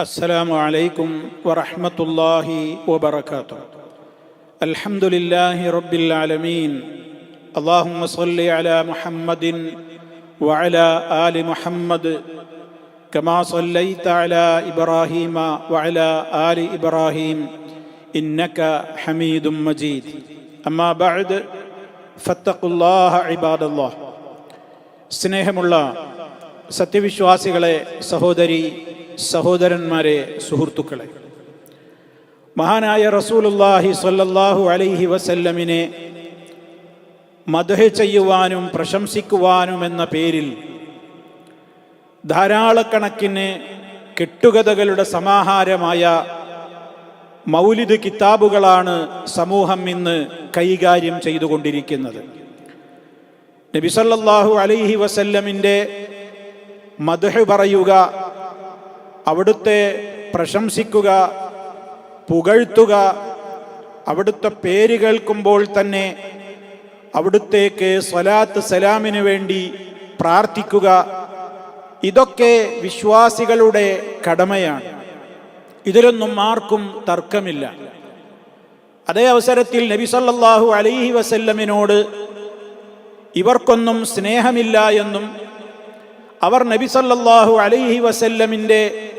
السلام عليكم ورحمة الله وبركاته الحمد لله رب العالمين اللهم صل على محمد وعلى آل محمد كما صليت على إبراهيم وعلى آل إبراهيم إنك حميد مجيد أما بعد فاتقوا الله عباد الله സ്നേഹമുള്ള സത്യവിശ്വാസികളെ സഹോദരി സഹോദരന്മാരെ സുഹൃത്തുക്കളെ. മഹാനായ റസൂലുല്ലാഹി സ്വല്ലല്ലാഹു അലൈഹി വസല്ലമിനെ മധുഹ ചെയ്യുവാനും പ്രശംസിക്കുവാനും എന്ന പേരിൽ ധാരാളക്കണക്കിന് കെട്ടുകഥകളുടെ സമാഹാരമായ മൗലിദ് കിതാബുകളാണ് സമൂഹം ഇന്ന് കൈകാര്യം ചെയ്തുകൊണ്ടിരിക്കുന്നത്. നബിസല്ലാഹു അലൈഹി വസല്ലമിന്റെ മധുഹ പറയുക അവിടുത്തെ പ്രശംസിക്കുക പുകഴ്ത്തുക അവിടുത്തെ പേര് കേൾക്കുമ്പോൾ തന്നെ അവിടുത്തേക്ക് സ്വലാത്ത് സലാമിന് വേണ്ടി പ്രാർത്ഥിക്കുക. ഇതൊക്കെ വിശ്വാസികളുടെ കടമയാണ്. ഇതിലൊന്നും ആർക്കും തർക്കമില്ല. അതേ അവസരത്തിൽ നബി സല്ലാഹു അലൈഹി വസല്ലമിനോട് ഇവർക്കൊന്നും സ്നേഹമില്ല എന്നും അവർ നബി സല്ലാഹു അലൈഹി വസല്ലമിന്റെ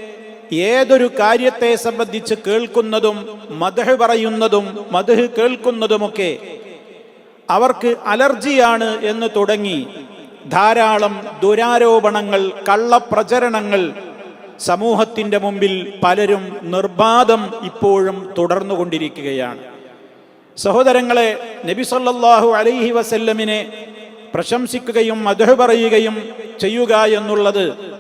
ഏതൊരു കാര്യത്തെ സംബന്ധിച്ച് കേൾക്കുന്നതും മധു പറയുന്നതും മധു കേൾക്കുന്നതുമൊക്കെ അവർക്ക് അലർജിയാണ് എന്ന് തുടങ്ങി. ധാരാളം ദുരാരോപണങ്ങൾ കള്ളപ്രചരണങ്ങൾ സമൂഹത്തിന്റെ മുമ്പിൽ പലരും നിർബാധം ഇപ്പോഴും തുടർന്നുകൊണ്ടിരിക്കുകയാണ്. സഹോദരങ്ങളെ നബി സല്ലല്ലാഹു അലൈഹി വസല്ലമിനെ പ്രശംസിക്കുകയും മധു പറയുകയും ചെയ്യുക എന്നുള്ളത്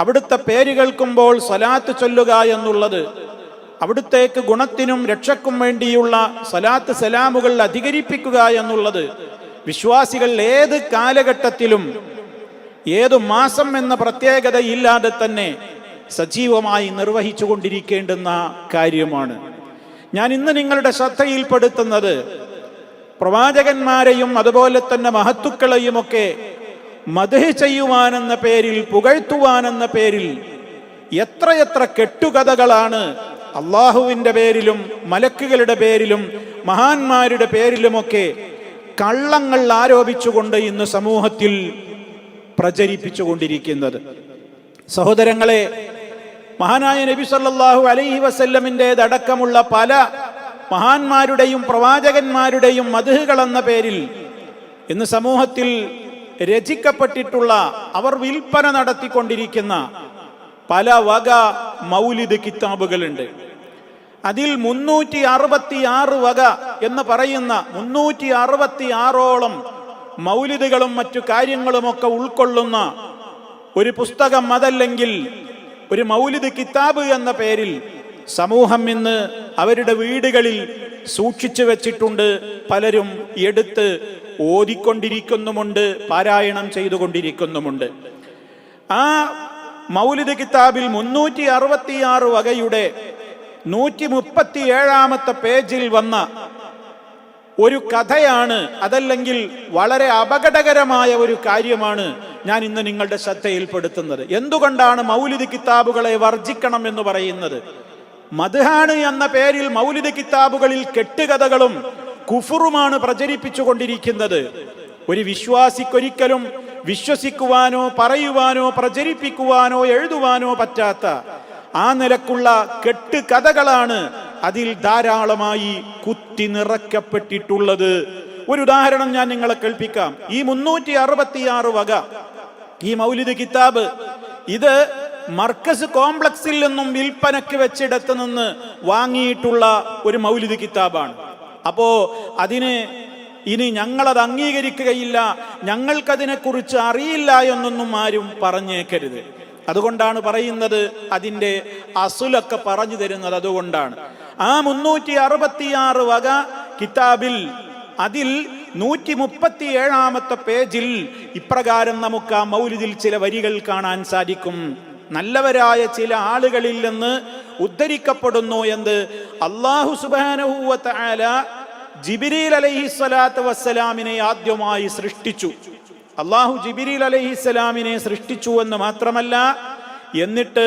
അവിടുത്തെ പേര് കേൾക്കുമ്പോൾ സലാത്ത് ചൊല്ലുക എന്നുള്ളത്. അവിടുത്തേക്ക് ഗുണത്തിനും രക്ഷക്കും വേണ്ടിയുള്ള സലാത്ത് സലാമുകൾ അധികരിപ്പിക്കുക എന്നുള്ളത്. വിശ്വാസികൾ ഏത് കാലഘട്ടത്തിലും ഏതു മാസം എന്ന പ്രത്യേകത ഇല്ലാതെ തന്നെ സജീവമായി നിർവഹിച്ചു കൊണ്ടിരിക്കേണ്ടുന്ന കാര്യമാണ്. ഞാൻ ഇന്ന് നിങ്ങളുടെ ശ്രദ്ധയിൽപ്പെടുത്തുന്നത് പ്രവാചകന്മാരെയും അതുപോലെ തന്നെ മഹത്തുക്കളെയുമൊക്കെ മധു ചെയ്യുവാനെന്ന പേരിൽ പുകഴ്ത്തുവാനെന്ന പേരിൽ എത്രയെത്ര കെട്ടുകഥകളാണ് അള്ളാഹുവിന്റെ പേരിലും മലക്കുകളുടെ പേരിലും മഹാന്മാരുടെ പേരിലുമൊക്കെ കള്ളങ്ങൾ ആരോപിച്ചുകൊണ്ട് ഇന്ന് സമൂഹത്തിൽ പ്രചരിപ്പിച്ചുകൊണ്ടിരിക്കുന്നത്. സഹോദരങ്ങളെ മഹാനായ നബി സല്ലാഹു അലൈഹി വസല്ലമിന്റെതടക്കമുള്ള പല മഹാന്മാരുടെയും പ്രവാചകന്മാരുടെയും മധുഹുകൾ എന്ന പേരിൽ ഇന്ന് സമൂഹത്തിൽ രചിക്കപ്പെട്ടിട്ടുള്ള അവർ വിൽപ്പന നടത്തിക്കൊണ്ടിരിക്കുന്ന പല വക മൗലിദ് കിതാബുകളുണ്ട്. അതിൽ മുന്നൂറ്റി അറുപത്തി ആറ് വക എന്ന് പറയുന്ന മുന്നൂറ്റി അറുപത്തി ആറോളം മൗലിദുകളും മറ്റു കാര്യങ്ങളുമൊക്കെ ഉൾക്കൊള്ളുന്ന ഒരു പുസ്തകം അതല്ലെങ്കിൽ ഒരു മൗലിദ് കിതാബ് എന്ന പേരിൽ സമൂഹം ഇന്ന് അവരുടെ വീടുകളിൽ സൂക്ഷിച്ചു വെച്ചിട്ടുണ്ട്. പലരും എടുത്ത് ഓതിക്കൊണ്ടിരിക്കുന്നുമുണ്ട് പാരായണം ചെയ്തുകൊണ്ടിരിക്കുന്നുമുണ്ട്. ആ മൗലിദ് കിതാബിൽ മുന്നൂറ്റി അറുപത്തിയാറ് വകയുടെ നൂറ്റി മുപ്പത്തി ഏഴാമത്തെ പേജിൽ വന്ന ഒരു കഥയാണ് അതല്ലെങ്കിൽ വളരെ അപകടകരമായ ഒരു കാര്യമാണ് ഞാൻ ഇന്ന് നിങ്ങളുടെ ശ്രദ്ധയിൽപ്പെടുത്തുന്നത്. എന്തുകൊണ്ടാണ് മൗലിദ് കിതാബുകളെ വർജിക്കണം എന്ന് പറയുന്നത്? മധുഹാണ് എന്ന പേരിൽ മൗലിദ് കിതാബുകളിൽ കെട്ടുകഥകളും കുഫറുമാണ് പ്രചരിപ്പിച്ചുകൊണ്ടിരിക്കുന്നത്. ഒരു വിശ്വാസിക്കൊരിക്കലും വിശ്വസിക്കുവാനോ പറയുവാനോ പ്രചരിപ്പിക്കുവാനോ എഴുതുവാനോ പറ്റാത്ത ആ നിലക്കുള്ള കെട്ട് കഥകളാണ് അതിൽ ധാരാളമായി കുത്തി നിറക്കപ്പെട്ടിട്ടുള്ളത് ഒരു ഉദാഹരണം ഞാൻ നിങ്ങളെ കേൾപ്പിക്കാം. ഈ മുന്നൂറ്റി അറുപത്തിയാറ് വക ഈ മൗലിദ് കിതാബ് ഇത് മർക്കസ് കോംപ്ലക്സിൽ നിന്നും വിൽപ്പനക്ക് വെച്ചിടത്ത് നിന്ന് വാങ്ങിയിട്ടുള്ള ഒരു മൗലിദ് കിതാബാണ്. അപ്പോ അതിന് ഇനി ഞങ്ങളത് അംഗീകരിക്കുകയില്ല. ഞങ്ങൾക്കതിനെക്കുറിച്ച് അറിയില്ല എന്നൊന്നും ആരും പറഞ്ഞേക്കരുത്. അതുകൊണ്ടാണ് പറയുന്നത് അതിന്റെ അസുലൊക്കെ പറഞ്ഞു തരുന്നത് അതുകൊണ്ടാണ്. ആ മുന്നൂറ്റി അറുപത്തിയാറ് വക കിതാബിൽ അതിൽ നൂറ്റി മുപ്പത്തി ഏഴാമത്തെ പേജിൽ ഇപ്രകാരം നമുക്ക് ആ മൗലിദിൽ ചില വരികൾ കാണാൻ സാധിക്കും. നല്ലവരായ ചില ആളുകളിൽ നിന്ന് ഉദ്ധരിക്കപ്പെടുന്നു എന്ത്? അള്ളാഹു സുബാനഹൂവത്ത ആല ജിബിരിൽ അലൈഹിസ്വലാത്ത് വസ്സലാമിനെ ആദ്യമായി സൃഷ്ടിച്ചു. അള്ളാഹു ജിബിരിൽ അലൈഹിസ്സലാമിനെ സൃഷ്ടിച്ചു എന്ന് മാത്രമല്ല എന്നിട്ട്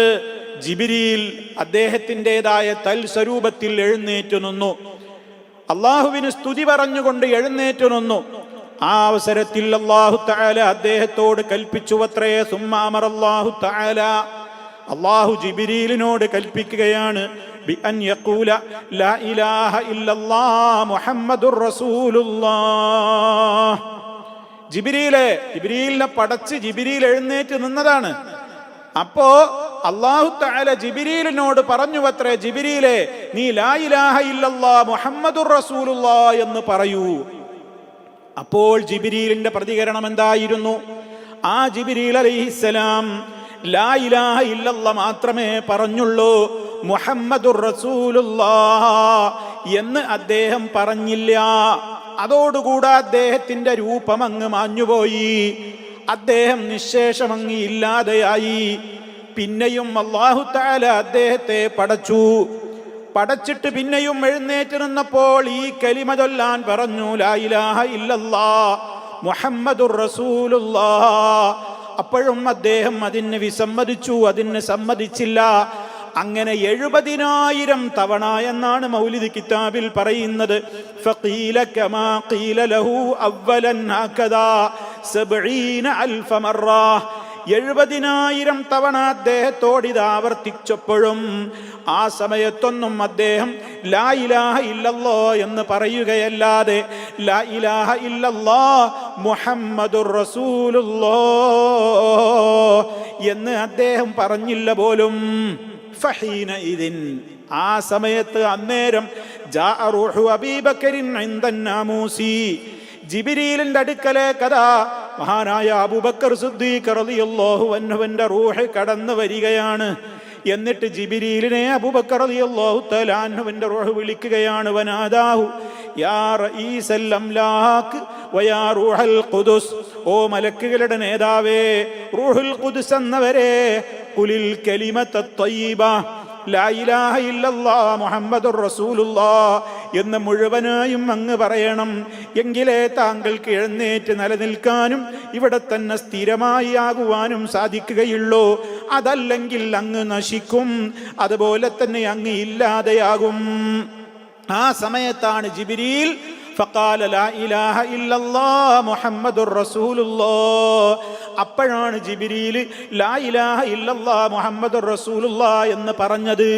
ജിബിരിയിൽ അദ്ദേഹത്തിന്റെതായ തൽ സ്വരൂപത്തിൽ എഴുന്നേറ്റു നിന്നു. അള്ളാഹുവിന് സ്തുതി പറഞ്ഞുകൊണ്ട് എഴുന്നേറ്റു നിന്നു. ആ അവസരത്തിൽ അള്ളാഹു താല അദ്ദേഹത്തോട് കൽപ്പിച്ചു അത്രേ സുമ്മാമർ അള്ളാഹു താല അള്ളാഹു ജിബിരിലിനോട് കൽപ്പിക്കുകയാണ് ജിബിരിയിലെ ജിബിരിയിലിനെ പടച്ച് ജിബിരിയിൽ എഴുന്നേറ്റ് നിന്നതാണ്. അപ്പോ അള്ളാഹു താല ജിബിരിയിലിനോട് പറഞ്ഞു അത്രേ ജിബിരിയിലെ നീ ലാ ഇലാഹ ഇല്ലല്ലാ മുഹമ്മദുർ റസൂലുല്ലാ എന്ന് പറയൂ. അപ്പോൾ ജിബിരിയിലിന്റെ പ്രതികരണം എന്തായിരുന്നു? ആ ജിബിരിൽ അലൈഹിസ്സലാം ലാ ഇലാഹ ഇല്ലല്ല മാത്രമേ പറഞ്ഞുള്ളൂ. മുഹമ്മദുർ റസൂലുല്ലാ എന്ന് അദ്ദേഹം പറഞ്ഞില്ല. അതോടുകൂടെ അദ്ദേഹത്തിന്റെ രൂപം അങ്ങ് മാഞ്ഞുപോയി. അദ്ദേഹം നിശേഷം അങ്ങ് ഇല്ലാതെയായി പിന്നെയും അള്ളാഹു താല അദ്ദേഹത്തെ പടച്ചു. പടച്ചിട്ട് പിന്നെയും എഴുന്നേറ്റ് നിന്നപ്പോൾ ഈ കലിമ ചൊല്ലാൻ പറഞ്ഞു ലാ ഇലാഹ ഇല്ലല്ലാ മുഹമ്മദുർ റസൂലുള്ളാ അപ്പോഴും അദ്ദേഹം അതിന് വിസമ്മതിച്ചു അതിന് സമ്മതിച്ചില്ല. അങ്ങനെ എഴുപതിനായിരം തവണ എന്നാണ് മൗലിദ് കിതാബിൽ പറയുന്നത്. മറ. എഴുപതിനായിരം തവണ അദ്ദേഹത്തോട് ഇത് ആവർത്തിച്ചപ്പോഴും ആ സമയത്തൊന്നും അദ്ദേഹം ലാ ഇലാഹ ഇല്ലല്ലോ എന്ന് പറയുകയല്ലാതെ ലാ ഇലാഹ ഇല്ലല്ലോ മുഹമ്മദുർ റസൂലുല്ലോ എന്ന് അദ്ദേഹം പറഞ്ഞില്ല പോലും. ഫഹീന ഇതിൻ ആ സമയത്ത് അന്നേരം ജിബിരീലിന്റെ അടുക്കലെ കഥ മഹാനായ അബുബക്കർ സിദ്ദീഖ് റളിയല്ലാഹു അൻഹുവിന്റെ റൂഹ് കടന്നു വരികയാണ്. എന്നിട്ട് ജിബിരീലിനെ അബൂബക്കർ റളിയല്ലാഹു റൂഹ് വിളിക്കുകയാണ്. വനാദാഹു യാ വയാ റൂഹൽ ഖുദുസ്. ഓ മലക്കുകളുടെ നേതാവേ റൂഹുൽ ഖുദുസ് എന്നവരെ കുലിൽ കലിമത്ത ത്വയ്യിബ ലാ ഇലാഹ മുഹമ്മദുർ റസൂലുള്ളാ. എന്ന് മുഴുവനായും അങ്ങ് പറയണം. എങ്കിലേ താങ്കൾക്ക് എഴുന്നേറ്റ് നിലനിൽക്കാനും ഇവിടെ തന്നെ സ്ഥിരമായി ആകുവാനും സാധിക്കുകയുള്ളൂ. അതല്ലെങ്കിൽ അങ്ങ് നശിക്കും. അതുപോലെ തന്നെ അങ്ങ് ഇല്ലാതെയാകും. ആ സമയത്താണ് ജിബിരിയിൽ ലാ ഇലാഹ ഇല്ലല്ലാ മുഹമ്മദുർ അപ്പോഴാണ് ജിബിരിയിൽ ലാ ഇലാഹ ഇല്ലല്ലാ മുഹമ്മദുർ റസൂലുള്ള എന്ന് പറഞ്ഞത്.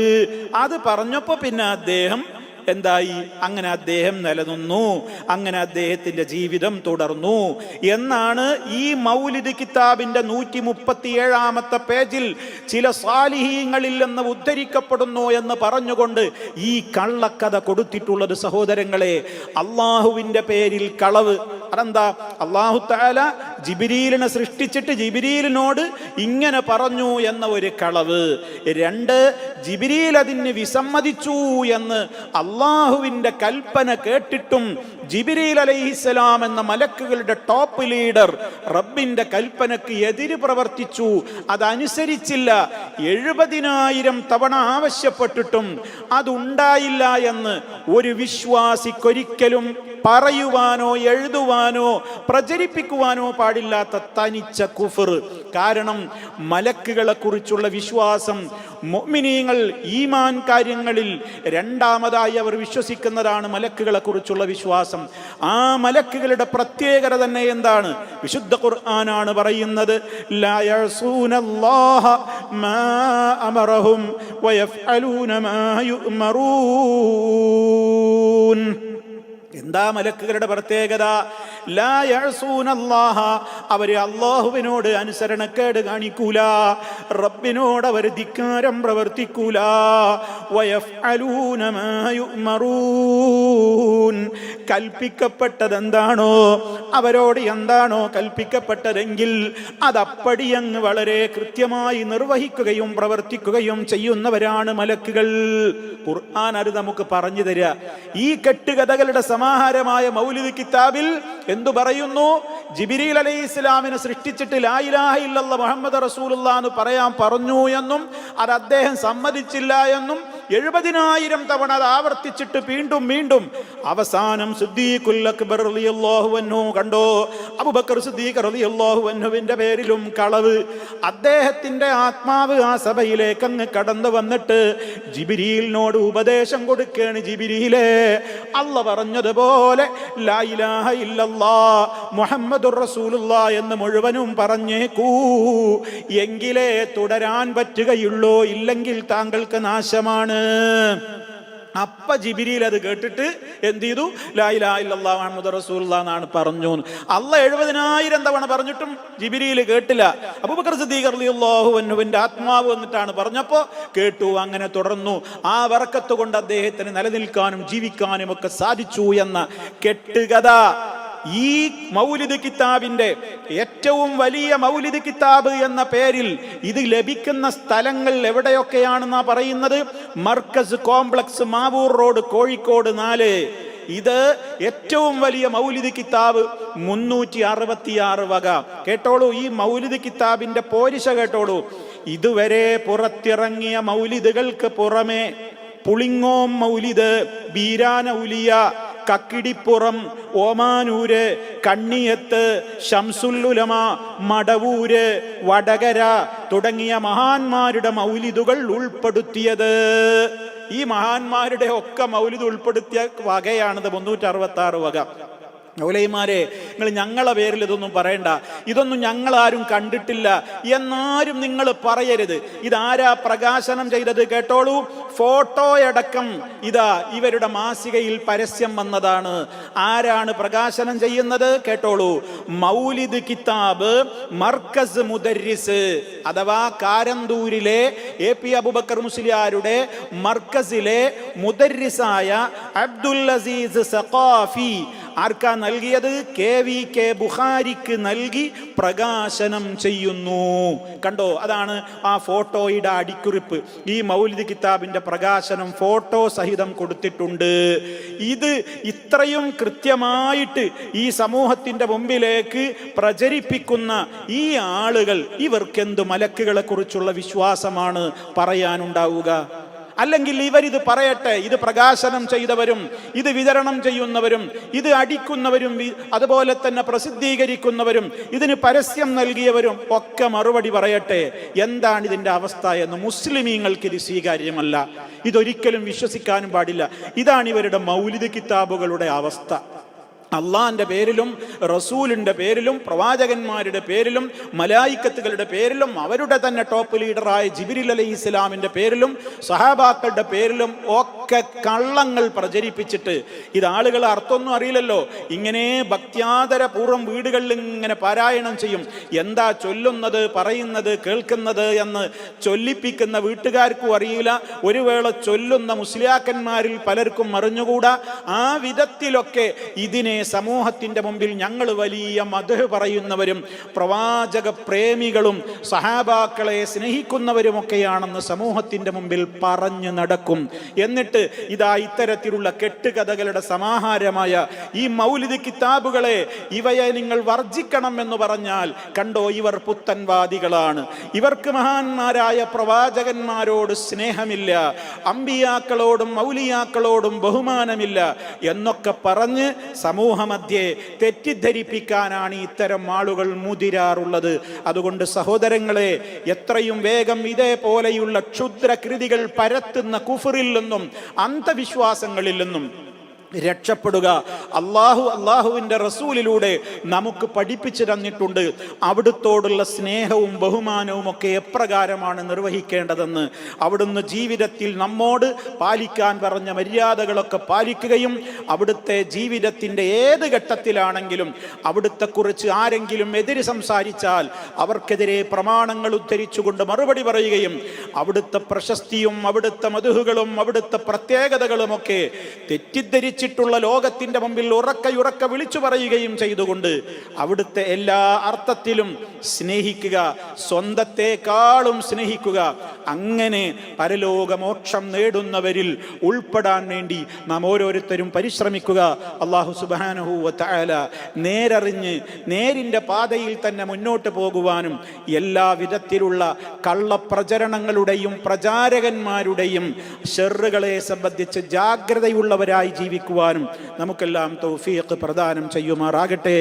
അത് പറഞ്ഞപ്പോൾ പിന്നെ അദ്ദേഹം എന്തായി? അങ്ങനെ അദ്ദേഹം നിലനിന്നു. അങ്ങനെ അദ്ദേഹത്തിന്റെ ജീവിതം തുടർന്നു. എന്നാണ് ഈ മൗലിദ് കിതാബിന്റെ നൂറ്റി മുപ്പത്തി ഏഴാമത്തെ പേജിൽ ചില സ്വാലിഹീങ്ങളിൽ നിന്ന് ഉദ്ധരിക്കപ്പെടുന്നു എന്ന് പറഞ്ഞുകൊണ്ട് ഈ കള്ളക്കഥ കൊടുത്തിട്ടുള്ളത് സഹോദരങ്ങളെ അള്ളാഹുവിന്റെ പേരിൽ കളവ്. അതെന്താ? അള്ളാഹു താല ജിബിരീലിനെ സൃഷ്ടിച്ചിട്ട് ജിബിരീലിനോട് ഇങ്ങനെ പറഞ്ഞു എന്ന ഒരു കളവ്. രണ്ട് ജിബിരീൽ അതിന് വിസമ്മതിച്ചു എന്ന് അള്ളാഹുവിന്റെ കൽപ്പന കേട്ടിട്ടും ജിബിരീൽ അലൈഹിസ്സലാം എന്ന മലക്കുകളുടെ ടോപ്പ് ലീഡർ റബ്ബിന്റെ കൽപ്പനക്ക് എതിര് പ്രവർത്തിച്ചു. അതനുസരിച്ചില്ല. എഴുപതിനായിരം തവണ ആവശ്യപ്പെട്ടിട്ടും അതുണ്ടായില്ല എന്ന് ഒരു വിശ്വാസിക്കൊരിക്കലും പറയുവാനോ എഴുതുവാനോ പ്രചരിപ്പിക്കുവാനോ പാടില്ലാത്ത തനിച്ച കുഫർ. കാരണം മലക്കുകളെ കുറിച്ചുള്ള വിശ്വാസം മൊമിനീങ്ങൾ ഈമാൻ കാര്യങ്ങളിൽ രണ്ടാമതായി അവർ വിശ്വസിക്കുന്നതാണ് മലക്കുകളെ കുറിച്ചുള്ള വിശ്വാസം. ആ മലക്കുകളുടെ പ്രത്യേകത തന്നെ എന്താണ്? വിശുദ്ധ ഖുർആനാണ് പറയുന്നത് അമറഹും എന്താ മലക്കുകളുടെ പ്രത്യേകത? അവർ അള്ളാഹുവിനോട് അനുസരണക്കേട് കാണിക്കൂല. റബ്ബിനോട് അവർ ധിക്കാരം പ്രവർത്തിക്കൂല. വയഫ്അലൂന മാ യുഅ്മറൂൻ. കൽപ്പിക്കപ്പെട്ടത് എന്താണോ അവരോട് എന്താണോ കൽപ്പിക്കപ്പെട്ടതെങ്കിൽ അതപ്പടി അങ്ങ് വളരെ കൃത്യമായി നിർവഹിക്കുകയും പ്രവർത്തിക്കുകയും ചെയ്യുന്നവരാണ് മലക്കുകൾ. ഖുർആൻ അത് നമുക്ക് പറഞ്ഞു തരിക ഈ കെട്ടുകഥകളുടെ സമാഹാരമായ മൗലിദ് കിതാബിൽ എന്തു പറയുന്നു? ജിബിരിൽ അലൈഹി ഇസ്ലാമിനെ സൃഷ്ടിച്ചിട്ട് ലായിലാഹില്ല മുഹമ്മദ് റസൂലുള്ള എന്ന് പറയാൻ പറഞ്ഞു എന്നും അത് അദ്ദേഹം സമ്മതിച്ചില്ല എന്നും എഴുപതിനായിരം തവണ അത് ആവർത്തിച്ചിട്ട് വീണ്ടും വീണ്ടും അവസാനം റളിയല്ലാഹു കണ്ടോ? അബൂബക്കർ സിദ്ദീഖ് റളിയല്ലാഹു അൻഹുവിന്റെ പേരിലും കളവ്. അദ്ദേഹത്തിന്റെ ആത്മാവ് ആ സഭയിലേക്ക് അങ്ങ് കടന്നു വന്നിട്ട് ജിബിരിയിലിനോട് ഉപദേശം കൊടുക്കുകയാണ് ജിബിരിയിലെ. അല്ല പറഞ്ഞതുപോലെ ലാ ഇലാഹ ഇല്ലല്ലാ റസൂലുള്ള എന്ന് മുഴുവനും പറഞ്ഞേക്കൂ. എങ്കിലേ തുടരാൻ പറ്റുകയുള്ളൂ ഇല്ലെങ്കിൽ താങ്കൾക്ക് നാശമാണ്. അപ്പ ജിബിരിയിൽ അത് കേട്ടിട്ട് എന്ത് ചെയ്തു? ലായിലായില്ലാ മുഹമ്മദ് റസൂൽ എന്നാണ് പറഞ്ഞു അല്ല എഴുപതിനായിരം തവണ പറഞ്ഞിട്ടും ജിബിരിയിൽ കേട്ടില്ല. അബൂബക്കർ സിദ്ദീഖ് ആത്മാവ് എന്നിട്ടാണ് പറഞ്ഞപ്പോ കേട്ടു അങ്ങനെ തുടർന്നു. ആ വറക്കത്ത് കൊണ്ട് അദ്ദേഹത്തിന് നിലനിൽക്കാനും ജീവിക്കാനും ഒക്കെ സാധിച്ചു എന്ന കെട്ടുകഥ. ഈ മൗലിദ് കിതാബിന്റെ ഏറ്റവും വലിയ മൗലിദ് കിതാബ് എന്ന പേരിൽ ഇത് ലഭിക്കുന്ന സ്ഥലങ്ങൾ എവിടെയൊക്കെയാണെന്നാ പറയുന്നത്? മർക്കസ് കോംപ്ലക്സ് മാവൂർ റോഡ് കോഴിക്കോട് നാല്. ഇത് ഏറ്റവും വലിയ മൗലിദ് കിതാബ് മുന്നൂറ്റി അറുപത്തിയാറ് വക. കേട്ടോളൂ ഈ മൗലിദ് കിതാബിന്റെ പോരിശ കേട്ടോളൂ. ഇതുവരെ പുറത്തിറങ്ങിയ മൗലിദുകൾക്ക് പുറമെ പുളിങ്ങോം മൗലിദ് ബീരാന ഉലിയ കക്കിടിപ്പുറം ഓമാനൂര് കണ്ണിയത്ത് ഷംസുല്ലുലമ മടവൂര് വടകര തുടങ്ങിയ മഹാന്മാരുടെ മൗലിദുകൾ ഉൾപ്പെടുത്തിയത്. ഈ മഹാന്മാരുടെ ഒക്കെ മൗലിദ് ഉൾപ്പെടുത്തിയ വകയാണിത് മുന്നൂറ്റി അറുപത്തി ആറ് വക. മൗലൈമാരെ നിങ്ങൾ ഞങ്ങളെ പേരിൽ ഇതൊന്നും പറയണ്ട. ഇതൊന്നും ഞങ്ങൾ ആരും കണ്ടിട്ടില്ല. എന്നാരും നിങ്ങൾ പറയരുത്. ഇതാരാ പ്രകാശനം ചെയ്തത് കേട്ടോളൂ. ഫോട്ടോയടക്കം ഇതാ ഇവരുടെ മാസികയിൽ പരസ്യം വന്നതാണ്. ആരാണ് പ്രകാശനം ചെയ്യുന്നത് കേട്ടോളൂ. മൗലിദ് കിതാബ് മർക്കസ് മുദരിസ് അഥവാ കാരന്തൂരിലെ എ പി അബുബക്കർ മുസ്ലിയാരുടെ മർക്കസിലെ മുദരിസായ അബ്ദുൽ അസീസ് സഖാഫി ആർക്കാ നൽകിയത്? കെ വി കെ ബുഹാരിക്ക് നൽകി പ്രകാശനം ചെയ്യുന്നു. കണ്ടോ? അതാണ് ആ ഫോട്ടോയുടെ അടിക്കുറിപ്പ്. ഈ മൗലിദ് കിതാബിന്റെ പ്രകാശനം ഫോട്ടോ സഹിതം കൊടുത്തിട്ടുണ്ട്. ഇത് ഇത്രയും കൃത്യമായിട്ട് ഈ സമൂഹത്തിന്റെ മുമ്പിലേക്ക് പ്രചരിപ്പിക്കുന്ന ഈ ആളുകൾ ഇവർക്കെന്ത് മലക്കുകളെ കുറിച്ചുള്ള വിശ്വാസമാണ് പറയാനുണ്ടാവുക? അല്ലെങ്കിൽ ഇവരിത് പറയട്ടെ ഇത് പ്രകാശനം ചെയ്തവരും ഇത് വിതരണം ചെയ്യുന്നവരും ഇത് അടിക്കുന്നവരും അതുപോലെ തന്നെ പ്രസിദ്ധീകരിക്കുന്നവരും ഇതിന് പരസ്യം നൽകിയവരും ഒക്കെ മറുപടി പറയട്ടെ. എന്താണ് ഇതിന്റെ അവസ്ഥ എന്ന് മുസ്ലിമീങ്ങൾക്ക് ഇത് സ്വീകാര്യമല്ല. ഇതൊരിക്കലും വിശ്വസിക്കാനും പാടില്ല. ഇതാണ് ഇവരുടെ മൗലിക കിതാബുകളുടെ അവസ്ഥ. അള്ളാന്റെ പേരിലും റസൂലിന്റെ പേരിലും പ്രവാചകന്മാരുടെ പേരിലും മലായിക്കത്തുകളുടെ പേരിലും അവരുടെ തന്നെ ടോപ്പ് ലീഡറായ ജിബിരിൽ അലൈഹി ഇസ്ലാമിന്റെ പേരിലും സഹാബാക്കളുടെ പേരിലും ഒക്കെ കള്ളങ്ങൾ പ്രചരിപ്പിച്ചിട്ട് ഇത് ആളുകൾ അർത്ഥമൊന്നും അറിയില്ലല്ലോ. ഇങ്ങനെ ഭക്ത്യാതരപൂർവം വീടുകളിൽ ഇങ്ങനെ പാരായണം ചെയ്യും. എന്താ ചൊല്ലുന്നത് പറയുന്നത് കേൾക്കുന്നത് എന്ന് ചൊല്ലിപ്പിക്കുന്ന വീട്ടുകാർക്കും അറിയില്ല. ഒരു വേള ചൊല്ലുന്ന മുസ്ലിയാക്കന്മാരിൽ പലർക്കും അറിഞ്ഞുകൂടാ. ആ വിധത്തിലൊക്കെ ഇതിനെ സമൂഹത്തിന്റെ മുമ്പിൽ ഞങ്ങൾ വലിയ മധു പറയുന്നവരും പ്രവാചക പ്രേമികളും സഹാബാക്കളെ സ്നേഹിക്കുന്നവരുമൊക്കെയാണെന്ന് സമൂഹത്തിന്റെ മുമ്പിൽ പറഞ്ഞു നടക്കും. എന്നിട്ട് ഇതാ ഇത്തരത്തിലുള്ള കെട്ടുകഥകളുടെ സമാഹാരമായ ഈ മൗലിദ് കിതാബുകളെ ഇവയെ നിങ്ങൾ വർജിക്കണം എന്ന് പറഞ്ഞാൽ കണ്ടോ ഇവർ പുത്തൻവാദികളാണ്. ഇവർക്ക് മഹാന്മാരായ പ്രവാചകന്മാരോട് സ്നേഹമില്ല അമ്പിയാക്കളോടും മൗലിയാക്കളോടും ബഹുമാനമില്ല എന്നൊക്കെ പറഞ്ഞ് സമൂഹമധ്യേ തെറ്റിദ്ധരിപ്പിക്കാനാണ് ഇത്തരം ആളുകൾ മുതിരാറുള്ളത്. അതുകൊണ്ട് സഹോദരങ്ങളെ എത്രയും വേഗം ഇതേപോലെയുള്ള ക്ഷുദ്രകൃതികൾ പരത്തുന്ന കുഫറിൽ നിന്നും അന്ധവിശ്വാസങ്ങളിൽ നിന്നും രക്ഷപ്പെടുക. അള്ളാഹു അള്ളാഹുവിന്റെ റസൂലിലൂടെ നമുക്ക് പഠിപ്പിച്ചു തന്നിട്ടുണ്ട്. അവിടുത്തോടുള്ള സ്നേഹവും ബഹുമാനവും ഒക്കെ എപ്രകാരമാണ് നിർവഹിക്കേണ്ടതെന്ന്. അവിടുന്ന് ജീവിതത്തിൽ നമ്മോട് പാലിക്കാൻ പറഞ്ഞ മര്യാദകളൊക്കെ പാലിക്കുകയും അവിടുത്തെ ജീവിതത്തിന്റെ ഏത് ഘട്ടത്തിലാണെങ്കിലും അവിടുത്തെക്കുറിച്ച് ആരെങ്കിലും എതിര് സംസാരിച്ചാൽ അവർക്കെതിരെ പ്രമാണങ്ങൾ ഉദ്ധരിച്ചുകൊണ്ട് മറുപടി പറയുകയും അവിടുത്തെ പ്രശസ്തിയും അവിടുത്തെ മധുഹുകളും അവിടുത്തെ പ്രത്യേകതകളുമൊക്കെ തെറ്റിദ്ധരിച്ചു നിശ്ചയിച്ചിട്ടുള്ള ലോകത്തിന്റെ മുമ്പിൽ ഉറക്കയുറക്ക വിളിച്ചു പറയുകയും ചെയ്തുകൊണ്ട് അവിടുത്തെ എല്ലാ അർത്ഥത്തിലും സ്നേഹിക്കുക സ്വന്തത്തെക്കാളും സ്നേഹിക്കുക. അങ്ങനെ പരലോകമോക്ഷം നേടുന്നവരിൽ ഉൾപ്പെടാൻ വേണ്ടി നാം ഓരോരുത്തരും പരിശ്രമിക്കുക. അള്ളാഹു സുബാനഹു തആല നേരറിഞ്ഞ് നേരിന്റെ പാതയിൽ തന്നെ മുന്നോട്ട് പോകുവാനും എല്ലാ വിധത്തിലുള്ള കള്ളപ്രചരണങ്ങളുടെയും പ്രചാരകന്മാരുടെയും ഷെറുകളെ സംബന്ധിച്ച് ജാഗ്രതയുള്ളവരായി പാലിക്കുവാനും നമുക്കെല്ലാം തൗഫീഖ് പ്രദാനം ചെയ്യുമാറാകട്ടെ.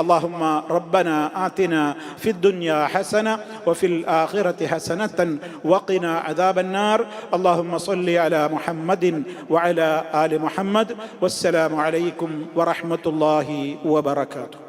അള്ളാഹുമ്മ റബ്ബന ആത്തിന ഫിദ്ദുന്യ ഹസന വഫിൽ ആഖിറതി ഹസനത്തൻ വഖിന അദാബന്നാർ. അള്ളാഹുമ്മ സ്വല്ലി അല മുഹമ്മദിൻ വഅല ആലി മുഹമ്മദ്. വസ്സലാമു അലൈക്കും വറഹ്മത്തുള്ളാഹി വബറകാതുഹു